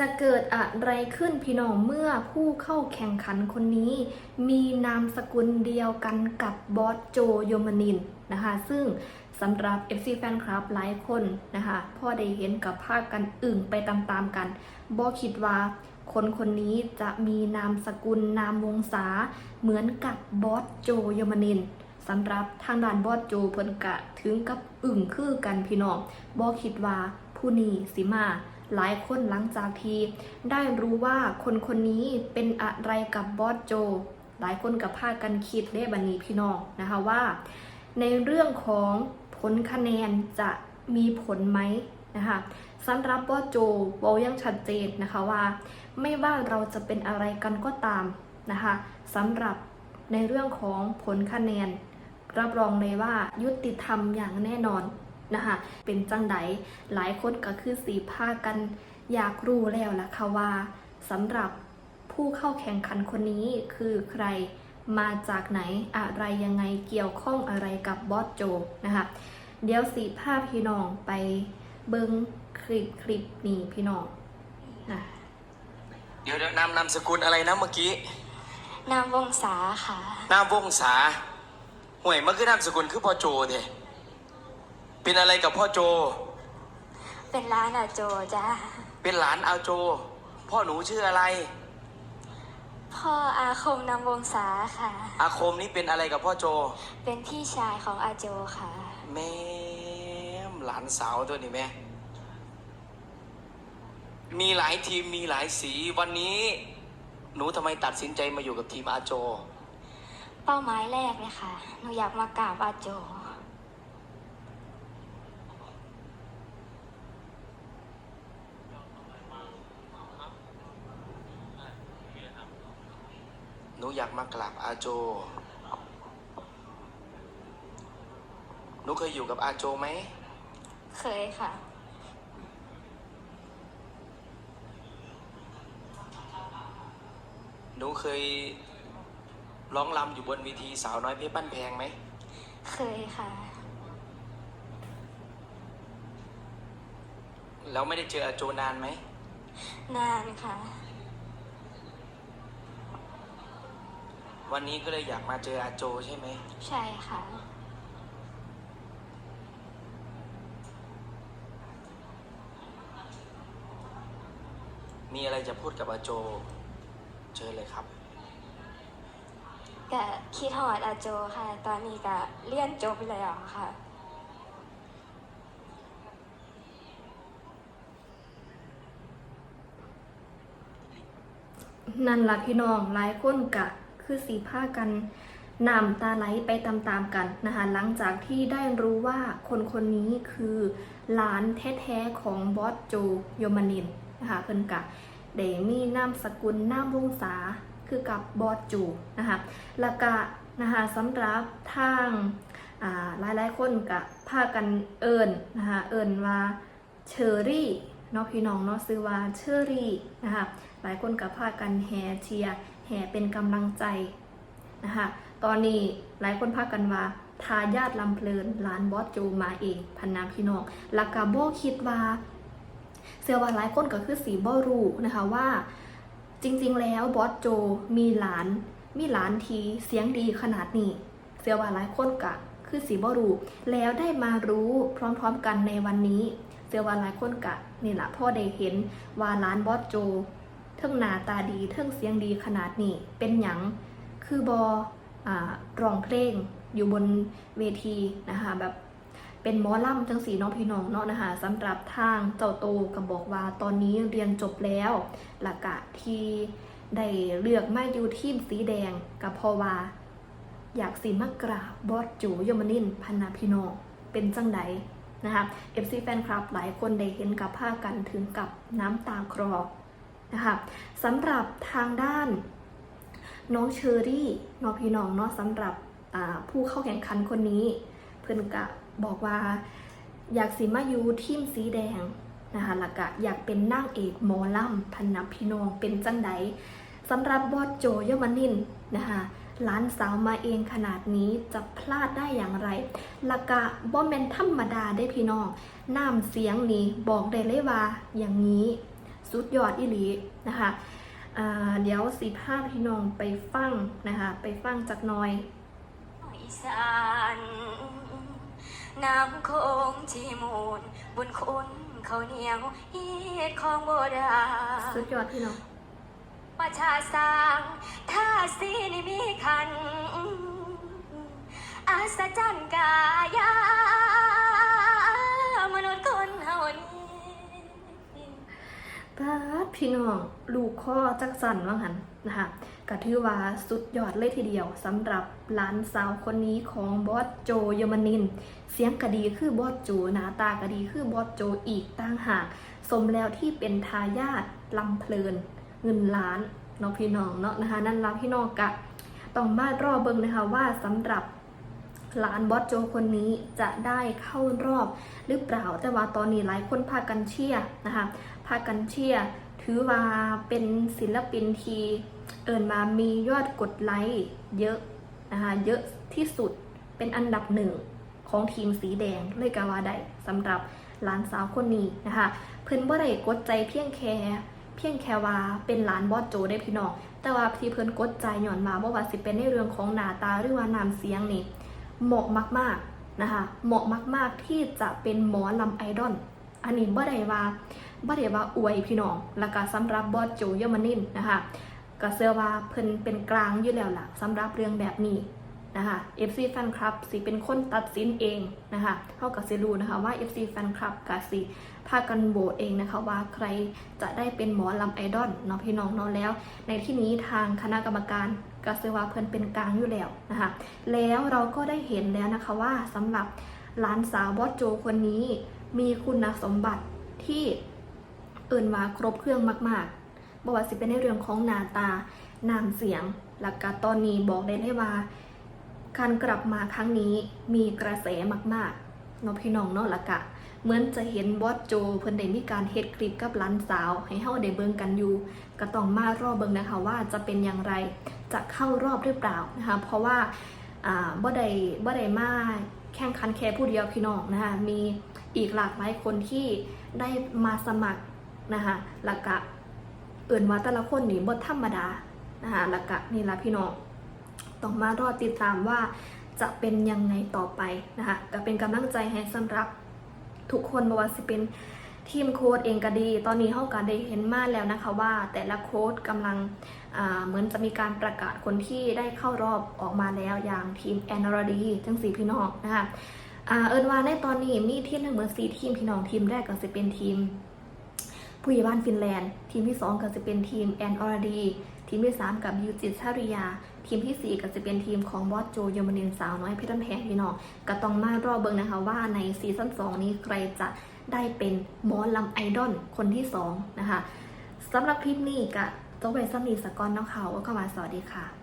จะเกิดอะไรขึ้นพี่น้องเมื่อผู้เข้าแข่งขันคนนี้ มีนามสกุลเดียวกันกับบอสโจโยมานินนะคะ ซึ่งสำหรับ FC แฟนคลับหลายคนนะคะพ่อได้เห็นกับภาคกันอึ่งไปตามๆกันบอคิดว่าคนคนนี้จะมีนามสกุลนามวงศาเหมือนกับบอสโจโยมานินสำหรับทางด้านบอสโจเพิ่นกะถึงกับอึ่งคือกันพี่น้องบอคิดว่าผู้นี้สิมา หลายคนหลังจากที่ได้รู้ว่าคนคนนี้เป็นอะไรกับบอสโจ หลายคนกับพากันคิดเลบันนี้พี่น้องนะคะว่า ในเรื่องของผลคะแนนจะมีผลไหมนะคะสำหรับบอสโจบอกยังชัดเจนนะคะว่า ไม่ว่าเราจะเป็นอะไรกันก็ตามนะคะสำหรับในเรื่องของผลคะแนน รับรองเลยว่ายุติธรรมอย่างแน่นอน นะคะ เป็นจังไดหลายคนก็คือสีพากันอยากรู้แล้วล่ะค่ะว่าสำหรับผู้เข้าแข่งขันคนนี้คือใครมาจากไหนอะไรยังไงเกี่ยวข้องอะไรกับบอสโจนะคะเดี๋ยวสีภาพพี่น้องไปเบิ้งคลิปคลิปนี้พี่น้องนะเดี๋ยวเดี๋ยวนามนามสกุลอะไรนะเมื่อกี้นามวงศาค่ะนามวงศาห่วยมันคือนามสกุลคือพ่อโจเนี่ย เป็นอะไรกับพ่อโจ เป็นร้านอาโจจ้าเป็นหลานอาโจ พ่อหนูชื่ออะไร พ่ออาคมนามวงศาค่ะ อาคมนี่เป็นอะไรกับพ่อโจ เป็นพี่ชายของอาโจค่ะ แม่มหลานสาวตัวนี้แม่ มีหลายทีมมีหลายสีวันนี้ หนูทำไมตัดสินใจมาอยู่กับทีมอาโจ เป้าหมายแรกเลยค่ะหนูอยากมากราบอาโจ หนูอยากมากราบอาโจ หนูเคยอยู่กับอาโจไหม เคยค่ะ หนูเคยร้องรำอยู่บนเวทีสาวน้อยเพชรบ้านแพงไหม เคยค่ะ แล้วไม่ได้เจออาโจนานไหม นานค่ะ วันนี้ก็เลยอยากมาเจออาโจใช่ไหม ใช่ค่ะ มีอะไรจะพูดกับอาโจ เชิญเลยครับกะคิดหอดอาโจค่ะ ตอนนี้กะเลี่ยนจบแล้วค่ะ นั่นละพี่น้องหลายคนกะ คือสีผ้ากันนำตาไหลไปตามๆกันนะคะหลังจากที่ได้รู้ว่าคนคนนี้คือหลานแท้ๆของบอสโจโยมานินนะคะเพิ่นกะเดมีนามสกุลนามวงศาคือกับบอสโจนะคะล้วก็นะคะสำหรับทางอ่าหลายๆคนกะพากันเอิญนะคะเอิญว่าเชอรี่เนาะพี่น้องเนาะซื้อว่าเชอรี่นะคะหลายคนกับพากันแห่เชียร์ แห่เป็นกำลังใจนะคะตอนนี้หลายคนพากันว่าทายาทลำเพลินหลานบอสโจมาเอง พันนาพี่น้องล้วก็โบคิดว่าเสื้อว่าหลายคนก็คือสีบ่รู้นะคะว่า จริงๆ แล้วบอสโจมีหลาน มีหลานทีเสียงดีขนาดนี้เสื้อว่าหลายคนก็คือสีบ่รู้แล้วได้มารู้พร้อมๆกันในวันนี้เสื้อว่าหลายคนกะนี่แหละพ่อได้เห็นว่าหลานบอสโจ เทิงหน้าตาดีเทิงเสียงดีขนาดนี้เป็นหยังคือบออร้องเพลงอยู่บนเวทีนะคะแบบเป็นหมอล่ำจังสีน้องพี่น้องเนาะนะคะสำหรับทางเจ้าโตก็บบอกว่าตอนนี้เรียนจบแล้วหลักกะที่ได้เลือกมาอยู่ทีมสีแดงกับพอว่า อยากสีมากราบบอสจูยมนินพันนาพี่น้องเป็นจังใดนะคะ FC แฟนคลับหลายคนได้เห็นกับผ้ากันถึงกับน้ำตาคลอ นะคะสำหรับทางด้านน้องเชอรี่น้องพี่น้องเนาะสำหรับผู้เข้าแข่งขันคนนี้ เพื่อนกะบอกว่าอยากสิมายูทีมสีแดงนะคะล้วก็อยากเป็นนางเอกหมอล่ำพันนับพี่น้องเป็นจังใดสำหรับบอสโจยมนินนะคะหลานสาวมาเองขนาดนี้จะพลาดได้อย่างไรละกะบอมเมนธรรมดาได้พี่น้องน้ำเสียงนี้บอกได้เลยว่าอย่างนี้ สสุดยอดอีหลีนะคะอ่าเดี๋ยวสีภาพพี่น้องไปฟังนะคะ ไปฟังจากหน้อยอีสานน้ำโคงจีมูนบุญคุณเขาวเหนียวเฮ็ดของโบราณสุดยอดพี่น้องประชาสร้างท่าสีนี่มีคันอาศจรรย์กายามนุษย์ ปาพี่น้องลูกข้อจักสันว่าหันนะคะก็ถือว่าสุดยอดเลยทีเดียวสำหรับหลานสาวคนนี้ของบอสโจเยอรมนิน เสียงกะดีคือบอสโจหน้าตากะดีคือบอสโจอีกต่างหากสมแล้วที่เป็นทายาทลำเพลิน เงินล้านเนาะพี่น้องเนาะนะคะนั่นละพี่น้องกะต้องมารอเบิงนะคะว่าสำหรับหลานบอสโจคนนี้จะได้เข้ารอบหรือเปล่าแต่ว่าตอนนี้หลายคนพากันเชียร์นะคะากันเชียร์ถือว่าเป็นศิลปินที่เอิญมามียอดกดไลค์เยอะนะคะเยอะที่สุดเป็นอันดับหนึ่งของทีมสีแดงเลยกาว่าได้สำหรับหลานสาวคนนี้นะคะเพิ่นบ่ได้กดใจเพียงแค่เพียงแค่ว่าเป็นหลานบอสโจได้พี่น้องแต่ว่าที่เพิ่นกดใจหย่อนมาบ่ว่าสิเป็นในเรื่องของหน้าตาหรือว่าน้ำเสียงนี่เหมาะมากๆนะคะเหมาะมากๆที่จะเป็นหมอลำไอดอลอันนี้บ่ได้ว่า บ่ได้ว่าอวยพี่น้องแล้วก็สำหรับบอสโจเยอรมนินนะคะก็เชื่อว่าเพิ่นเป็นกลางอยู่แล้วล่ะสำหรับเรื่องแบบนี้นะคะ FC แฟนคลับสิเป็นคนตัดสินเองนะคะเฮาก็สิรู้นะคะว่า FC แฟนคลับก็สิพากันโหวตเองนะคะว่าใครจะได้เป็นหมอลำไอดอลเนาะพี่น้องเนาะแล้ว ในที่นี้ทางคณะกรรมการก็เชื่อว่าเพิ่นเป็นกลางอยู่แล้วนะคะแล้วเราก็ได้เห็นแล้วนะคะว่าสำหรับหลานสาวบอสโจคนนี้มีคุณสมบัติที่ เอิ่นว่าครบเครื่องมากๆบอกว่าสิเป็นในเรื่องของหน้าตาน้ำเสียงแล้วก็ตอนนี้บอกได้เลยว่า การกลับมาครั้งนี้มีกระแสมากๆเนาะพี่น้องเนาะละกะเหมือนจะเห็นบอสโจเพิ่นได้มีการเฮ็ดคลิปกับหลานสาว ให้เฮาได้เบิ่งกันอยู่ก็ต้องมารอบเบิ่งนะคะว่าจะเป็นอย่างไรจะเข้ารอบหรือเปล่านะคะเพราะว่าอ่าบ่ได้บ่ได้มาแข่งขันแค่ผู้เดียวพี่น้องนะคะมีอีกหลากหลายคนที่ได้มาสมัคร นะคะแล้วก็เอื่นว่าแต่ละคนนี่บทธรรมดานะคะแล้วก็นี่ละพี่น้องต้องมารอติดตามว่าจะเป็นยังไงต่อไปนะคะก็เป็นกำลังใจให้สำหรับทุกคนไม่ว่าสิเป็นทีมโค้ดเองก็ดี ตอนนี้เขาก็ได้เห็นมาแล้วนะคะว่า แต่ละโค้ดกำลังเหมือนจะมีการประกาศคนที่ได้เข้ารอบออกมาแล้วอย่างทีมแอนอรดีทั้งสี่พี่น้องนะคะเอินว่าในตอนนี้มีทีมทั้งหมดสี่ทีมพี่น้องทีมแรกก็จะเป็นทีม ผู้ใหญ่บ้านฟินแลนด์ ทีมที่ 2 ก็จะเป็นทีมแอนออร์ดี ทีมที่ 3 กับยูจิตชาริยา ทีมทีสี่4 ก็จะเป็นทีมของบอสโจเยอรมนินสาวน้อยเพชรแพงพี่น้องก็ต้องมารอเบิ่งนะคะว่าในซีซั่น2 นี้ใครจะได้เป็นหมอลำไอดอลคนที่ 2 นะคะสำหรับคลิปนี้ก็จบไปสำนีสกอนน้องเขาก็มาสวัสดีค่ะ